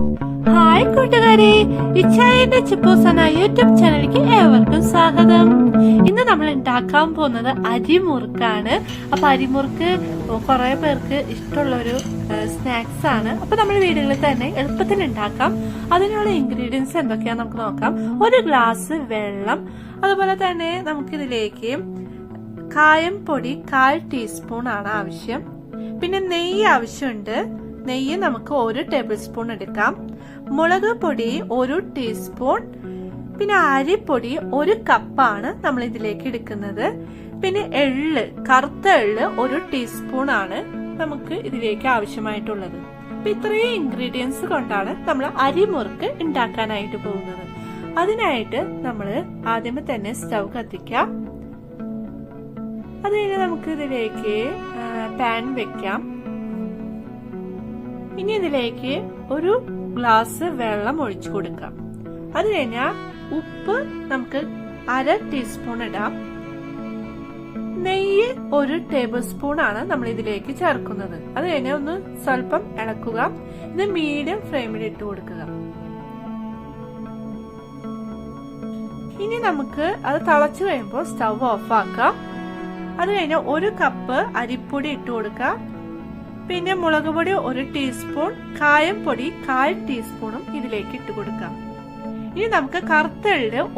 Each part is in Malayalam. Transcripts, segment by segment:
ഹായ് കൂട്ടുകാരെ ഇച്ചായന്റെ ചിപ്പോസ് എന്ന യൂട്യൂബ് ചാനലിലേക്ക് ഏവർക്കും സ്വാഗതം. ഇന്ന് നമ്മൾ ഉണ്ടാക്കാൻ പോകുന്നത് അരിമുറുക്കാണ്. അപ്പൊ അരിമുറുക്ക് കുറെ പേർക്ക് ഇഷ്ടമുള്ള ഒരു സ്നാക്സ് ആണ്. അപ്പൊ നമ്മൾ വീടുകളിൽ തന്നെ എളുപ്പത്തിൽ ഉണ്ടാക്കാം. അതിനുള്ള ഇൻഗ്രീഡിയൻസ് എന്തൊക്കെയാന്ന് നമുക്ക് നോക്കാം. ഒരു ഗ്ലാസ് വെള്ളം അതുപോലെ തന്നെ നമുക്കിതിലേക്ക് കായം പൊടി കാൽ ടീസ്പൂൺ ആണ് ആവശ്യം. പിന്നെ നെയ്യ് ആവശ്യമുണ്ട്. നെയ്യ് നമുക്ക് ഒരു ടേബിൾ സ്പൂൺ എടുക്കാം. മുളക് പൊടി ഒരു ടീസ്പൂൺ. പിന്നെ അരിപ്പൊടി ഒരു കപ്പാണ് നമ്മൾ ഇതിലേക്ക് എടുക്കുന്നത്. പിന്നെ എള്ള് കറുത്ത എള്ള് ഒരു ടീസ്പൂൺ ആണ് നമുക്ക് ഇതിലേക്ക് ആവശ്യമായിട്ടുള്ളത്. അപ്പൊ ഇത്രയും ഇൻഗ്രീഡിയൻസ് കൊണ്ടാണ് നമ്മൾ അരിമുറുക്ക് ഉണ്ടാക്കാനായിട്ട് പോകുന്നത്. അതിനായിട്ട് നമ്മൾ ആദ്യമേ തന്നെ സ്റ്റൗ കത്തിക്കാം. അത് കഴിഞ്ഞ് നമുക്ക് ഇതിലേക്ക് പാൻ വെക്കാം. ഇനി ഇതിലേക്ക് ഒരു ഗ്ലാസ് വെള്ളം ഒഴിച്ചു കൊടുക്കാം അത് കഴിഞ്ഞാൽ ഉപ്പ് നമുക്ക് അര ടീസ്പൂൺ ഇടാം. നെയ്യ് ഒരു ടേബിൾ സ്പൂൺ ആണ് നമ്മൾ ഇതിലേക്ക് ചേർക്കുന്നത്. അത് കഴിഞ്ഞാൽ ഒന്ന് സ്വല്പം ഇളക്കുക. ഇത് മീഡിയം ഫ്ലെയിമിൽ ഇട്ട് കൊടുക്കുക. ഇനി നമുക്ക് അത് തിളച്ചു കഴിയുമ്പോൾ സ്റ്റൗ ഓഫ് ആക്കാം. അത് കഴിഞ്ഞാൽ ഒരു കപ്പ് അരിപ്പൊടി ഇട്ട് കൊടുക്കുക. പിന്നെ മുളക് പൊടി ഒരു ടീസ്പൂൺ കായം പൊടി കാൽ ടീസ്പൂണും ഇതിലേക്ക് ഇട്ട് കൊടുക്കാം. ഇനി നമുക്ക് കറുത്ത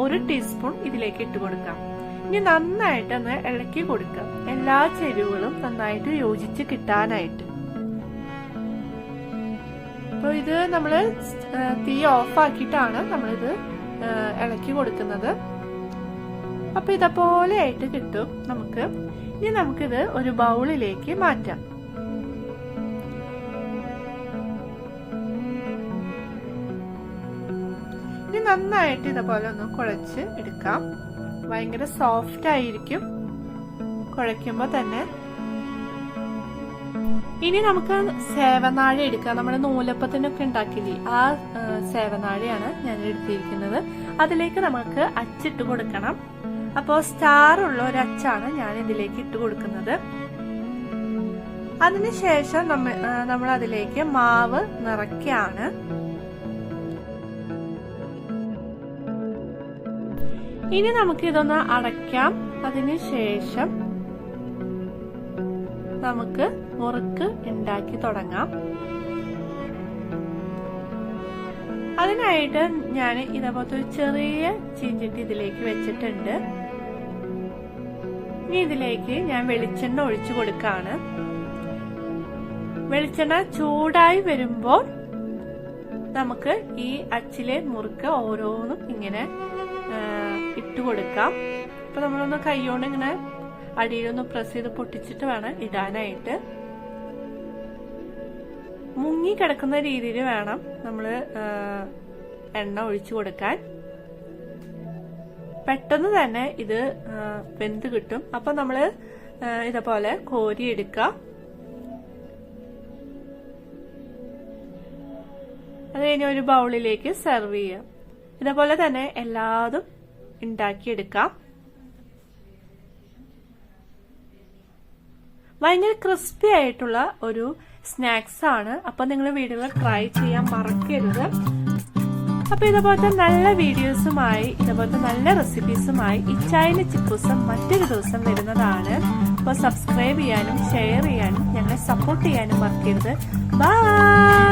ഒരു ടീസ്പൂൺ ഇതിലേക്ക് ഇട്ട് കൊടുക്കാം. ഇനി നന്നായിട്ട് ഒന്ന് ഇളക്കി കൊടുക്കാം. എല്ലാ ചേരുവകളും നന്നായിട്ട് യോജിച്ച് കിട്ടാനായിട്ട്. അപ്പൊ ഇത് നമ്മൾ തീ ഓഫ് ആക്കിയിട്ടാണ് നമ്മളിത് ഇളക്കി കൊടുക്കുന്നത്. അപ്പൊ ഇതേപോലെ ആയിട്ട് കിട്ടും നമുക്ക്. ഇനി നമുക്കിത് ഒരു ബൗളിലേക്ക് മാറ്റാം. നന്നായിട്ട് ഇതുപോലെ ഒന്ന് കുഴച്ച് എടുക്കാം. ഭയങ്കര സോഫ്റ്റ് ആയിരിക്കും. കുഴയ്ക്കുമ്പോൾ തന്നെ ഇനി നമുക്ക് സേവനാഴി എടുക്കാം. നമ്മുടെ നൂലപ്പത്തിനൊക്കെ ഉണ്ടാക്കില്ലേ? ആ സേവനാഴിയാണ് ഞാൻ എടുത്തിരിക്കുന്നത്. അതിലേക്ക് നമുക്ക് അച്ചിട്ട് കൊടുക്കണം. അപ്പോൾ സ്റ്റാർ ഉള്ള ഒരു അച്ചാണ് ഞാൻ ഇതിലേക്ക് ഇട്ട് കൊടുക്കുന്നത്. അതിനുശേഷം നമ്മൾ നമ്മൾ അതിലേക്ക് മാവ് നിറയ്ക്കാണ്. ഇനി നമുക്ക് ഇതൊന്ന് അടയ്ക്കാം അതിനുശേഷം നമുക്ക് മുറുക്ക് ഉണ്ടാക്കി തുടങ്ങാം. അതിനായിട്ട് ഞാൻ ഇതേപോലത്തെ ഒരു ചെറിയ ചീഞ്ചട്ടി ഇതിലേക്ക് വെച്ചിട്ടുണ്ട്. ഇനി ഇതിലേക്ക് ഞാൻ വെളിച്ചെണ്ണ ഒഴിച്ചു കൊടുക്കാണ്. വെളിച്ചെണ്ണ ചൂടായി വരുമ്പോൾ നമുക്ക് ഈ അച്ചിലെ മുറുക്ക് ഓരോന്നും ഇങ്ങനെ ഇട്ട് കൊടുക്കാം. അപ്പൊ നമ്മളൊന്ന് കൈകൊണ്ട് ഇങ്ങനെ അടിയിലൊന്ന് പ്രസ് ചെയ്ത് പൊട്ടിച്ചിട്ട് വേണം ഇടാനായിട്ട്. മുങ്ങി കിടക്കുന്ന രീതിയിൽ വേണം നമ്മൾ എണ്ണ ഒഴിച്ചു കൊടുക്കാൻ. പെട്ടെന്ന് തന്നെ ഇത് വെന്ത് കിട്ടും. അപ്പൊ നമ്മൾ ഇതേപോലെ കോരി എടുക്കുക അത് കഴിഞ്ഞ് ഒരു ബൗളിലേക്ക് സെർവ് ചെയ്യാം. ഇതേപോലെ തന്നെ എല്ലാതും ഉണ്ടാക്കിയെടുക്കാം. ഭയങ്കര ക്രിസ്പി ആയിട്ടുള്ള ഒരു സ്നാക്സ് ആണ്. അപ്പൊ നിങ്ങൾ വീഡിയോകൾ ട്രൈ ചെയ്യാൻ മറക്കരുത്. അപ്പൊ ഇതുപോലത്തെ നല്ല വീഡിയോസുമായി ഇതുപോലത്തെ നല്ല റെസിപ്പീസുമായി ഇച്ചായന ചിക്കൂസം മറ്റൊരു ദിവസം വരുന്നതാണ്. അപ്പോൾ സബ്സ്ക്രൈബ് ചെയ്യാനും ഷെയർ ചെയ്യാനും ഞങ്ങളെ സപ്പോർട്ട് ചെയ്യാനും മറക്കരുത്. ബൈ